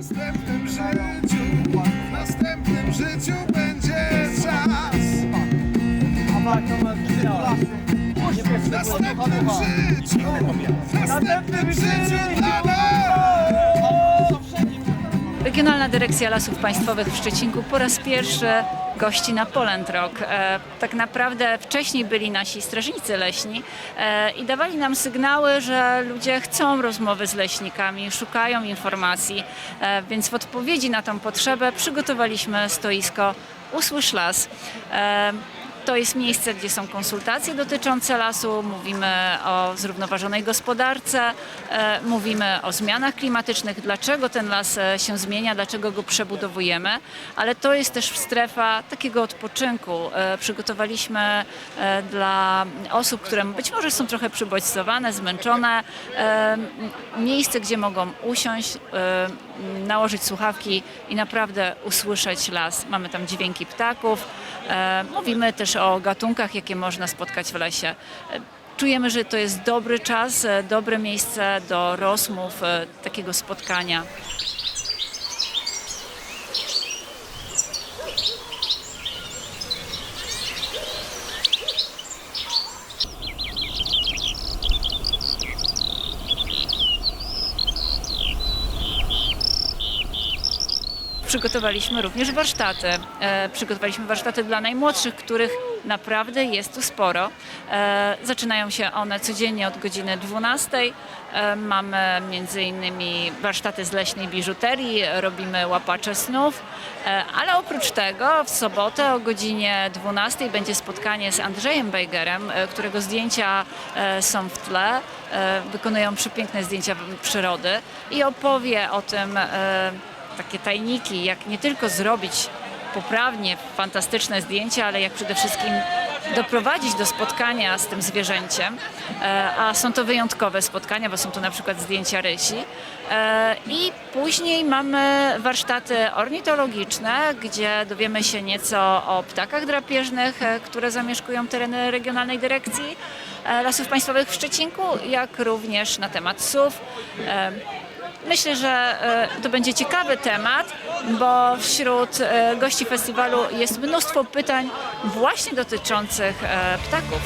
następnym życiu, w następnym życiu będzie czas. W następnym życiu, w następnym życiu dla nas. Regionalna Dyrekcja Lasów Państwowych w Szczecinku po raz pierwszy gości na Poland Rock. E, tak naprawdę wcześniej byli nasi strażnicy leśni e, i dawali nam sygnały, że ludzie chcą rozmowy z leśnikami, szukają informacji, e, więc w odpowiedzi na tą potrzebę przygotowaliśmy stoisko Usłysz Las. To jest miejsce, gdzie są konsultacje dotyczące lasu, mówimy o zrównoważonej gospodarce, e, mówimy o zmianach klimatycznych, dlaczego ten las e, się zmienia, dlaczego go przebudowujemy, ale to jest też strefa takiego odpoczynku. E, Przygotowaliśmy dla osób, które być może są trochę przybodźcowane, zmęczone, miejsce, gdzie mogą usiąść, nałożyć słuchawki i naprawdę usłyszeć las. Mamy tam dźwięki ptaków. E, mówimy też o gatunkach, jakie można spotkać w lesie. E, Czujemy, że to jest dobry czas, e, dobre miejsce do rozmów, takiego spotkania. Przygotowaliśmy również warsztaty. E, przygotowaliśmy warsztaty dla najmłodszych, których naprawdę jest tu sporo. E, zaczynają się one codziennie od godziny 12. E, mamy między innymi warsztaty z leśnej biżuterii, robimy łapacze snów, ale oprócz tego w sobotę o godzinie 12 będzie spotkanie z Andrzejem Bejgerem, którego zdjęcia są w tle. Wykonują przepiękne zdjęcia przyrody i opowie o tym, takie tajniki, jak nie tylko zrobić poprawnie fantastyczne zdjęcia, ale jak przede wszystkim doprowadzić do spotkania z tym zwierzęciem. E, A są to wyjątkowe spotkania, bo są to na przykład zdjęcia rysi. E, I później mamy warsztaty ornitologiczne, gdzie dowiemy się nieco o ptakach drapieżnych, e, które zamieszkują tereny Regionalnej Dyrekcji Lasów Państwowych w Szczecinku, jak również na temat sów. Myślę, że e, to będzie ciekawy temat, bo wśród e, gości festiwalu jest mnóstwo pytań właśnie dotyczących e, ptaków.